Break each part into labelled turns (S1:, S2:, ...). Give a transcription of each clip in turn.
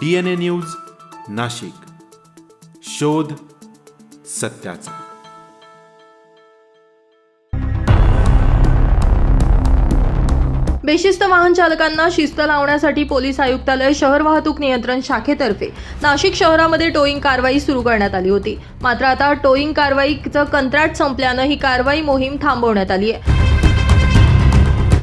S1: D N A news Nashik. शोध सत्याचा.
S2: बेशिस्त वाहन चालकांना शिस्त लावण्यासाठी पोलीस आयुक्तालय शहर वाहतूक नियंत्रण शाखेतर्फे नाशिक शहरामध्ये टोईंग कारवाई सुरू करण्यात आली होती. मात्र आता टोईंग कारवाईचं कंत्राट संपल्यानं ही कारवाई मोहीम थांबवण्यात आली आहे.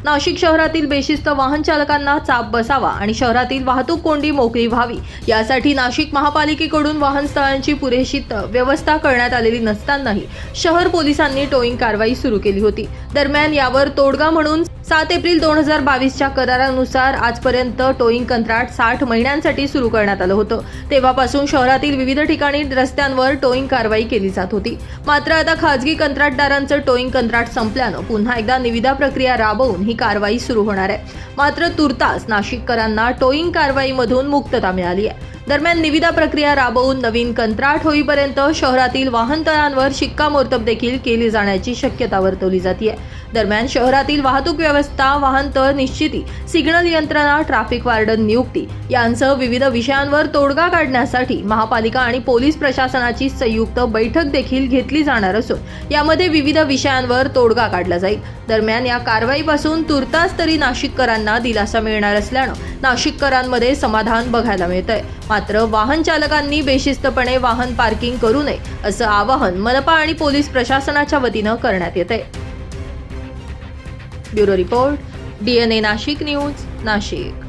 S2: नाशिक शहरातील बेशिस्त वाहन चालकांना चाप बसावा आणि शहरातील वाहतूक कोंडी मोकळी व्हावी. यासाठी नाशिक महापालिकेकडून वाहन स्थळांची पुरेशी व्यवस्था करण्यात आलेली नसतानाही शहर पोलिसांनी टोईंग कारवाई सुरू केली होती. दरम्यान यावर तोडगा म्हणून सात एप्रिल दोन हजार बावीसच्या करारानुसार आजपर्यंत टोईंग कंत्राट साठ महिन्यांसाठी सुरू करण्यात आलं होतं. तेव्हापासून शहरातील विविध ठिकाणी रस्त्यांवर टोईंग कारवाई केली जात होती. मात्र आता खाजगी कंत्राटदारांचं टोईंग कंत्राट संपल्यानं पुन्हा एकदा निविदा प्रक्रिया राबवून ही कारवाई सुरू होणार आहे. मात्र तुर्तास नाशिककरांना टोईंग कारवाईमधून मुक्तता मिळाली आहे. दरम्यान निविदा प्रक्रिया राबवून नवीन कंत्राट होईपर्यंत शहरातील वाहनतळांवर शिक्कामोर्तब देखील केली जाण्याची शक्यता वर्तवली जाते दरम्यान शहरातील वाहतूक व्यवस्था वाहनतळ निश्चिती सिग्नल यंत्रणा ट्रॅफिक वार्डन नियुक्ती यांसह विविध विषयांवर तोडगा काढण्यासाठी महापालिका आणि पोलीस प्रशासनाची संयुक्त बैठक देखील घेतली जाणार असून यामध्ये विविध विषयांवर तोडगा काढला जाईल. दरम्यान या कारवाईपासून तुर्तास तरी नाशिककरांना दिलासा मिळणार असल्यानं नाशिककरांमध्ये समाधान बघायला मिळतंय. मात्र वाहन चालकांनी बेशिस्तपणे वाहन पार्किंग करू नये असं आवाहन मनपा आणि पोलीस प्रशासनाच्या वतीनं करण्यात येत आहे bureau report DNA Nashik news Nashik.